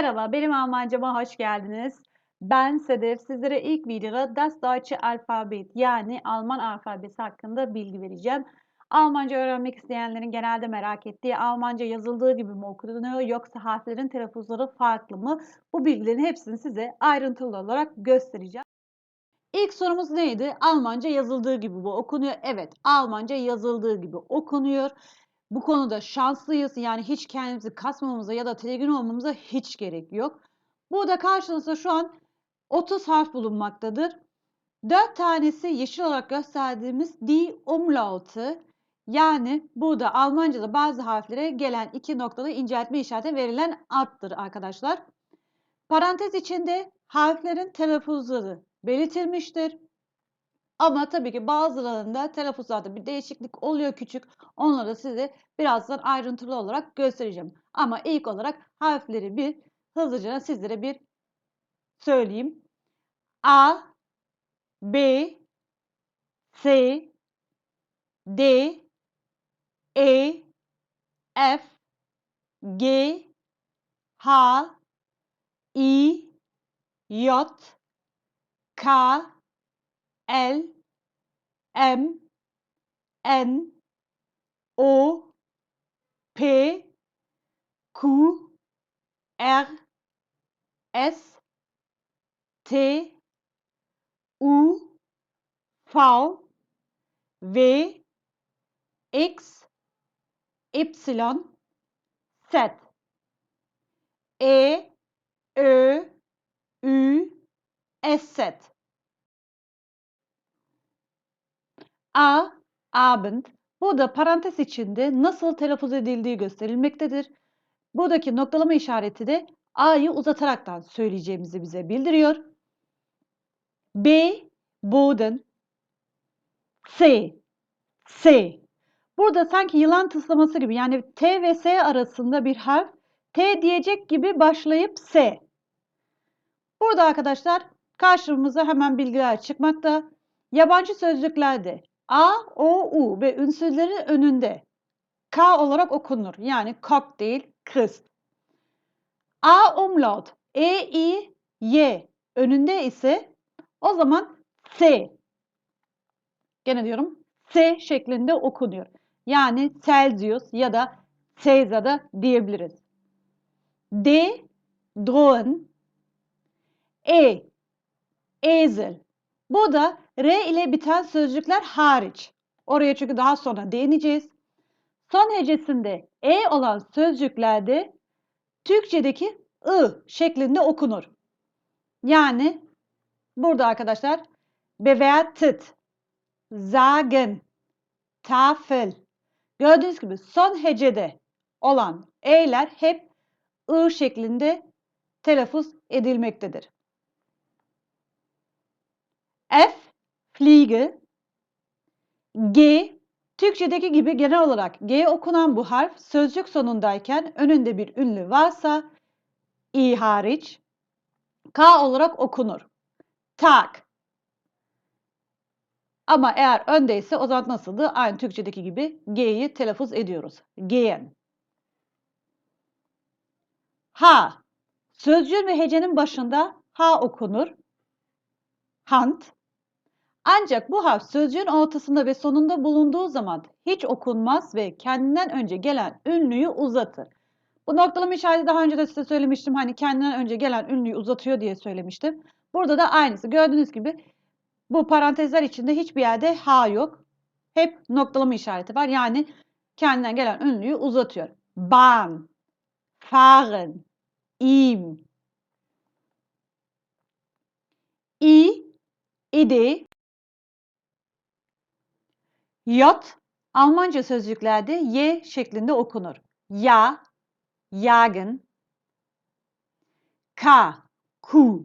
Merhaba, benim Almancama hoş geldiniz. Ben Sedef. Sizlere ilk videoda Das Deutsche Alphabet yani Alman alfabesi hakkında bilgi vereceğim. Almanca öğrenmek isteyenlerin genelde merak ettiği Almanca yazıldığı gibi mi okunuyor yoksa harflerin telaffuzları farklı mı? Bu bilgilerin hepsini size ayrıntılı olarak göstereceğim. İlk sorumuz neydi? Almanca yazıldığı gibi bu okunuyor. Evet, Almanca yazıldığı gibi okunuyor. Bu konuda şanslıyız. Yani hiç kendimizi kasmamıza ya da tedirgin olmamıza hiç gerek yok. Burada karşınızda şu an 30 harf bulunmaktadır. 4 tanesi yeşil olarak gösterdiğimiz die Umlaute yani burada Almanca'da bazı harflere gelen iki noktalı inceltme işareti verilen addır arkadaşlar. Parantez içinde harflerin telaffuzları belirtilmiştir. Ama tabii ki bazılarında telaffuzlarda bir değişiklik oluyor küçük. Onları size birazdan ayrıntılı olarak göstereceğim. Ama ilk olarak harfleri bir hızlıca sizlere bir söyleyeyim. A, B, C, D, E, F, G, H, I, J, K, L, M, N, O, P, Q, R, S, T, U, V, W, X, Y, Z, E, Ö, Ü, S, Z. A, Abend. Bu da parantez içinde nasıl telaffuz edildiği gösterilmektedir. Buradaki noktalama işareti de A'yı uzataraktan söyleyeceğimizi bize bildiriyor. B, Boden. C, C. Burada sanki yılan tıslaması gibi yani T ve S arasında bir harf T diyecek gibi başlayıp S. Burada arkadaşlar karşımıza hemen bilgiler çıkmakta. Yabancı sözlüklerde A, O, U ve ünsüzlerin önünde K olarak okunur. Yani kok değil, kız. A umlaut, E, I, Y önünde ise o zaman S. Gene diyorum S şeklinde okunuyor. Yani Celsius ya da Caesar da diyebiliriz. D, drohen, E, ezel. Bu da R ile biten sözcükler hariç. Oraya çünkü daha sonra değineceğiz. Son hecesinde E olan sözcüklerde Türkçedeki I şeklinde okunur. Yani burada arkadaşlar bewertet, sagen, tafel. Gördüğünüz gibi son hecede olan E'ler hep I şeklinde telaffuz edilmektedir. F, fliege. G, Türkçedeki gibi genel olarak G okunan bu harf sözcük sonundayken önünde bir ünlü varsa i hariç K olarak okunur. Tak. Ama eğer öndeyse o zaman nasıldı? Aynı Türkçedeki gibi G'yi telaffuz ediyoruz. Gehen. Ha. Sözcüğün ve hecenin başında ha okunur. Hand. Ancak bu harf sözcüğün ortasında ve sonunda bulunduğu zaman hiç okunmaz ve kendinden önce gelen ünlüyü uzatır. Bu noktalama işareti daha önce de size söylemiştim. Hani kendinden önce gelen ünlüyü uzatıyor diye söylemiştim. Burada da aynısı. Gördüğünüz gibi bu parantezler içinde hiçbir yerde ha yok. Hep noktalama işareti var. Yani kendinden gelen ünlüyü uzatıyor. Bahn, fahren, ihm. I, idi, J Almanca sözcüklerde Y şeklinde okunur. Ya, jagen. K, Kuh.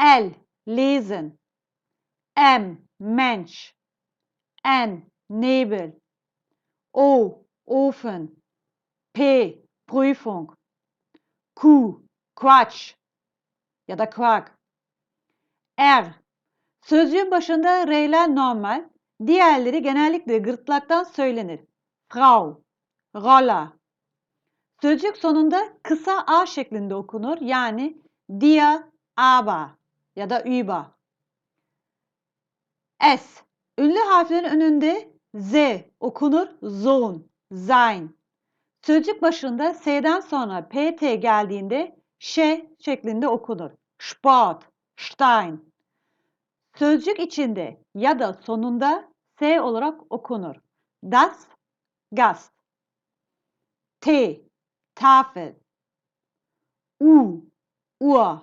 L, lesen. M, Mensch. N, Nebel. O, Ofen. P, Prüfung. Q, Quatsch ya da Quark. R, sözcüğün başında R'ler normal, Diğerleri genellikle gırtlaktan söylenir. Frau, Roller. Sözcük sonunda kısa a şeklinde okunur. Yani dia, aba ya da üba. S. Ünlü harflerin önünde z okunur. Zon, sein. Sözcük başında s'den sonra pt geldiğinde ş şeklinde okunur. Sport, Stein. Sözcük içinde ya da sonunda s olarak okunur. Das, Gast. T, Tafel. U, Ua.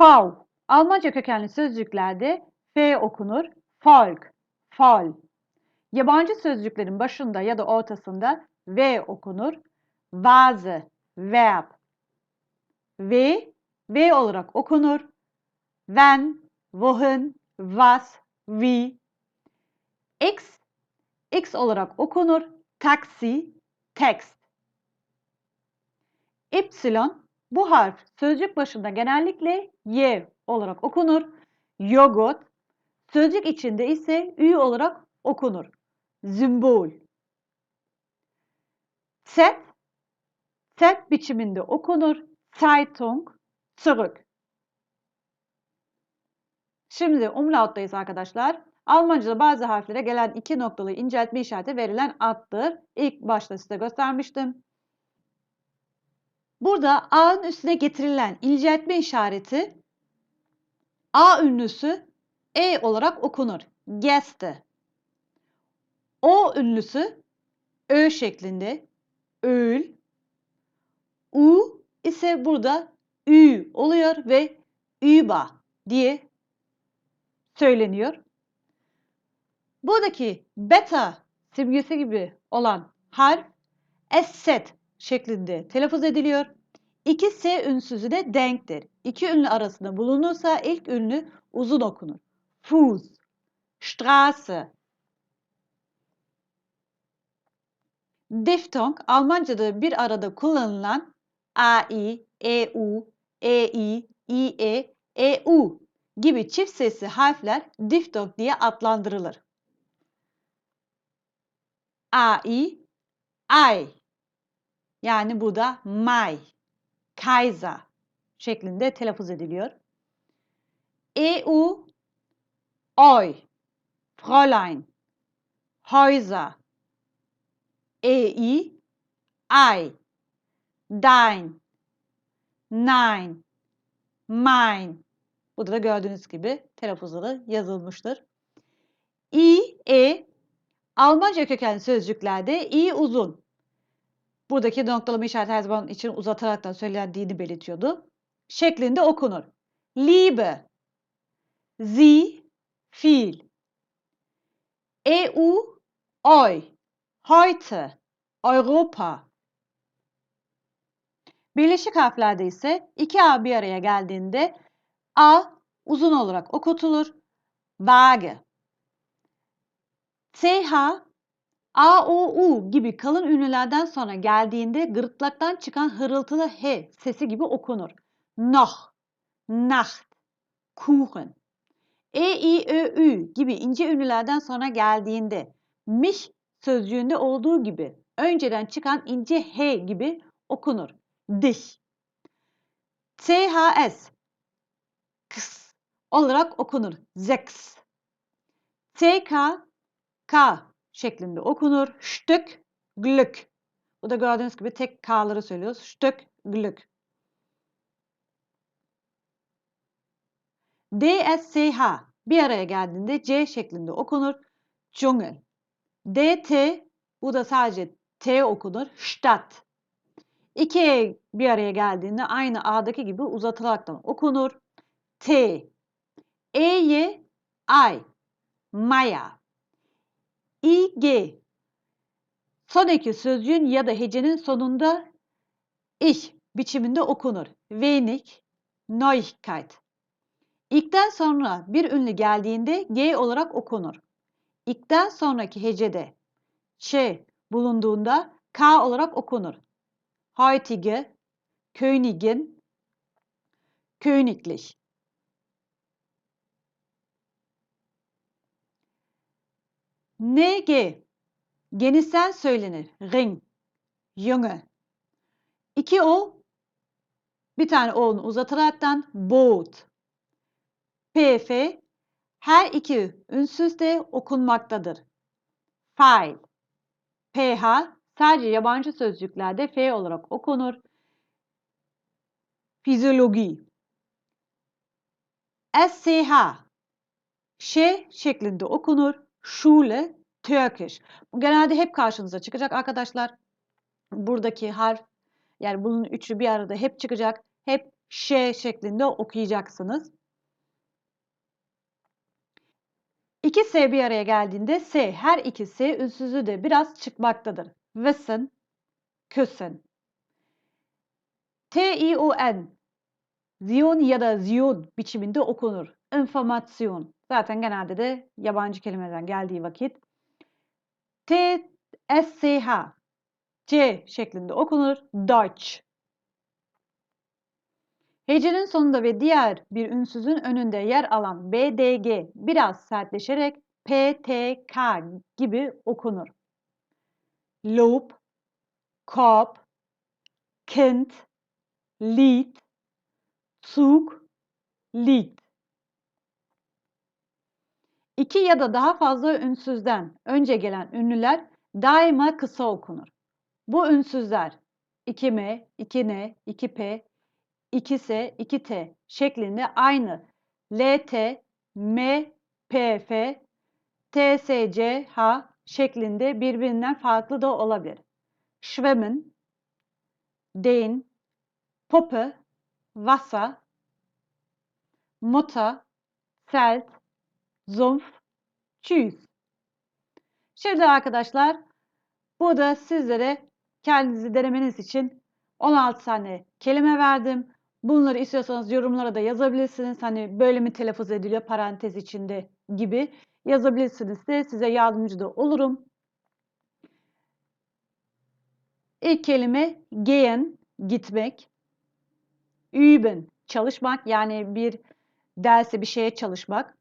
V. Almanca kökenli sözcüklerde F okunur. Volk, Fol. Yabancı sözcüklerin başında ya da ortasında V okunur. Vase, Verb. V, V olarak okunur. When, wohin, was, wie. X, X olarak okunur. Taksi, text. Y, bu harf sözcük başında genellikle Y olarak okunur. Yogurt, sözcük içinde ise Ü olarak okunur. Sümbol. Z, Z biçiminde okunur. Zeitung, zurück. Şimdi umlauttayız arkadaşlar. Almanca'da bazı harflere gelen iki noktalı inceltme işareti verilen attır. İlk başta size göstermiştim. Burada A'nın üstüne getirilen inceltme işareti A ünlüsü E olarak okunur. Geste. O ünlüsü Ö şeklinde. Öl. U ise burada Ü oluyor ve Üba diye söyleniyor. Buradaki beta simgesi gibi olan harf esset şeklinde telaffuz ediliyor. İki S ünsüzü de denktir. İki ünlü arasında bulunursa ilk ünlü uzun okunur. Fuß, Straße. Diftong Almanca'da bir arada kullanılan AI, EU, EI, IE, EU gibi çift sesli harfler diftong diye adlandırılır. AI, I yani bu da May, Kaiser şeklinde telaffuz ediliyor. EU, Oy, Fräulein, Häuser, EI, I, Dein, Nein, Mine. Burada da gördüğünüz gibi telaffuzları yazılmıştır. İ, E, Almanca kökenli sözcüklerde i uzun. Buradaki noktalama işareti her zaman için uzatarak da söylendiğini belirtiyordu. Şeklinde okunur. Liebe, sie, viel. EU, eu, heute, Europa. Birleşik harflerde ise iki A bir araya geldiğinde A uzun olarak okutulur. Waage. SH, A, O, U gibi kalın ünlülerden sonra geldiğinde gırtlaktan çıkan hırıltılı H sesi gibi okunur. Noch, Nacht, Kuchen. E, I, Ö, Ü gibi ince ünlülerden sonra geldiğinde mich sözcüğünde olduğu gibi önceden çıkan ince H gibi okunur. Dich. CHS olarak okunur. Sechs. TK K şeklinde okunur. Stück Glück. Bu da gördüğünüz gibi tek K'ları söylüyoruz. Stück Glück. DSCH bir araya geldiğinde C şeklinde okunur. Dschungel. DT bu da sadece T okunur. Stadt. İki E bir araya geldiğinde aynı A'daki gibi uzatılaraktan okunur. T. E'ye ay. Maya. İG. Son eki sözcüğün ya da hecenin sonunda ich biçiminde okunur. Wenig, Neuigkeit. İlkten sonra bir ünlü geldiğinde G olarak okunur. İlkten sonraki hecede Ç bulunduğunda K olarak okunur. Heutige, Königin, Königlich. NG genişsel söylenir. Ring. Junge. İki o, bir tane o'nu uzataraktan boat. PF her iki ünsüz de okunmaktadır. File. PH sadece yabancı sözcüklerde F olarak okunur. Fizyoloji. SCH Ş şeklinde okunur. Schule, Turkish. Bu genelde hep karşınıza çıkacak arkadaşlar. Buradaki harf yani bunun üçü bir arada hep çıkacak. Hep Ş şeklinde okuyacaksınız. İki S bir araya geldiğinde S her iki S ünsüzü de biraz çıkmaktadır. Wissen, küssen. T-I-O-N Ziyon ya da ziyon biçiminde okunur. Informasyon. Zaten genelde de yabancı kelimeden geldiği vakit. T-S-C-H C şeklinde okunur. Deutsch. Hecenin sonunda ve diğer bir ünsüzün önünde yer alan BDG biraz sertleşerek PTK gibi okunur. Lob, Korb, Kind, Lied, Zug, Lied. İki ya da daha fazla ünsüzden önce gelen ünlüler daima kısa okunur. Bu ünsüzler 2M, 2N, 2P, 2S, 2T şeklinde aynı LT, M, PF, TSCH şeklinde birbirinden farklı da olabilir. Schwimmen, den, Puppe, Wasser, Mutter, Feld, Sumpf, Tschüss. Şimdi arkadaşlar burada sizlere kendinizi denemeniz için 16 tane kelime verdim. Bunları istiyorsanız yorumlara da yazabilirsiniz. Hani böyle mi telaffuz ediliyor parantez içinde gibi yazabilirsiniz de size yardımcı da olurum. İlk kelime gehen, gitmek. Üben, çalışmak yani bir derse bir şeye çalışmak.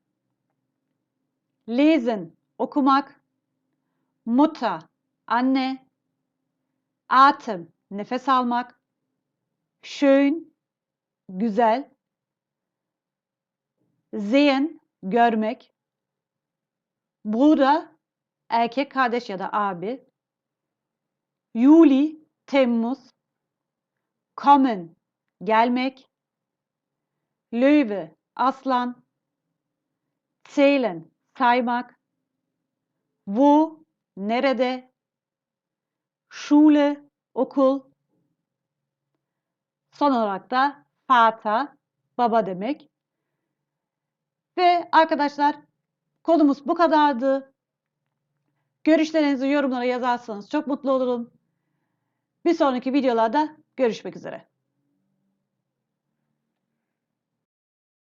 Lesen, okumak. Mutter, anne. Atem, nefes almak. Schön, güzel. Sehen, görmek. Bruder, erkek kardeş ya da abi. Juli, Temmuz. Kommen, gelmek. Löwe, aslan. Zählen, saymak. Wo, nerede. Schule, okul. Son olarak da Fata, baba demek. Ve arkadaşlar konumuz bu kadardı. Görüşlerinizi yorumlara yazarsanız çok mutlu olurum. Bir sonraki videolarda görüşmek üzere.